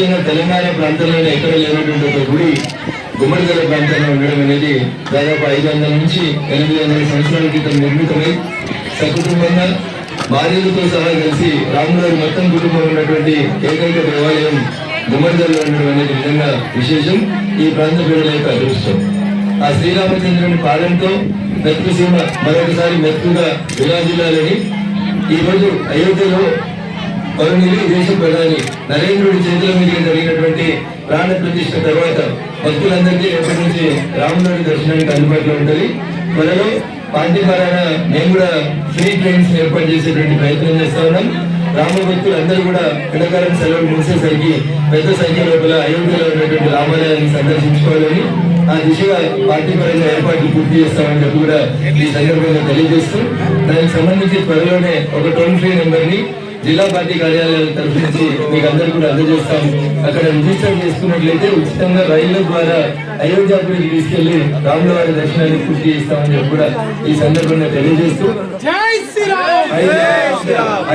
తెలంగాణ ప్రాంతంలోనే ఎక్కడ లేనటువంటి ఒక గుడి గుమ్మడిగల ప్రాంతంలో ఉండడం అనేది దాదాపు ఐదు వందల నుంచి ఎనిమిది వందల సంవత్సరాల క్రితం నిర్మితమై సకుటుంబంగా భార్యలతో సహా కలిసి రాముగారి మొత్తం కుటుంబం ఉన్నటువంటి ఏకైక దేవాలయం గుమ్మడిగల్లో ఉండడం అనేది నిజంగా విశేషం. ఈ ప్రాంత ప్రజల యొక్క అదృష్టం. ఆ శ్రీరామచంద్రుని పాలనతో మెతుకు సీమ మరొకసారి మెతుకుగా విరాజిల్లాలని ఈ రోజు అయోధ్యలో పౌరునిలు దేశ ప్రధాని నరేంద్రుడి చేతుల మీదుగా జరిగినటువంటి ప్రాణ ప్రతిష్ఠ తర్వాత భక్తులందరికీ రేపటి నుంచి రాముడి దర్శనానికి అందుబాటులో ఉంటుంది. త్వరలో పార్టీ పరంగా మేము కూడా ఫ్రీ ట్రైన్స్ ఏర్పాటు చేసేటువంటి ప్రయత్నం చేస్తా ఉన్నాం. రామ భక్తులు అందరూ కూడా ఎండాకాలం సెలవులు ముగిసేసరికి పెద్ద సంఖ్య లోపల అయోధ్యలో ఉన్నటువంటి రామాలయాన్ని సందర్శించుకోవాలని ఆ దిశగా పార్టీ పరంగా ఏర్పాట్లు పూర్తి చేస్తామని చెప్పి కూడా ఈ సందర్భంగా తెలియజేస్తూ దానికి సంబంధించి త్వరలోనే ఒక టోల్ ఫ్రీ నెంబర్ని జిల్లా పార్టీ కార్యాలయాల తరఫు నుంచి మీకు అందరు కూడా అందజేస్తాం. అక్కడ రిజిస్టర్ చేసుకున్నట్లయితే ఉచితంగా రైళ్ళ ద్వారా అయోధ్యాపురికి తీసుకెళ్ళి రాముల వారి దర్శనాన్ని పూర్తి చేస్తామని చెప్పి కూడా ఈ సందర్భంగా తెలియజేస్తూ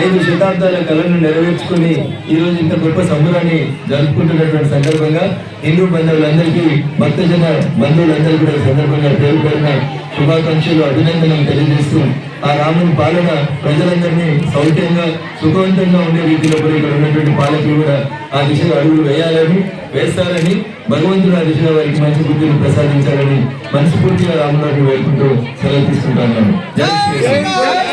ఐదు శతాబ్దాల కళను నెరవేర్చుకుని ఈ రోజు ఇంత గొప్ప సంబరాన్ని జరుపుకుంటున్నటువంటి సందర్భంగా హిందూ బంధువులందరికీ భక్తజన బంధువులందరికీ కూడా సందర్భంగా పేరు పేరున శుభాకాంక్షలు అభినందనలు తెలియజేస్తూ ఆ రాముని పాలన ప్రజలందరినీ సౌఖ్యంగా సుఖవంతంగా ఉండే రీతిలో కూడా ఇక్కడ ఉన్నటువంటి పాలకులు కూడా ఆ దిశలో అడుగులు వేయాలని వేస్తారని భగవంతుడు ఆ దిశలో వారికి మంచి బుద్ధిని ప్రసాదించాలని మనస్ఫూర్తిగా రాముడిని వేడుకుంటూ సెలవు తీసుకుంటున్నాను జై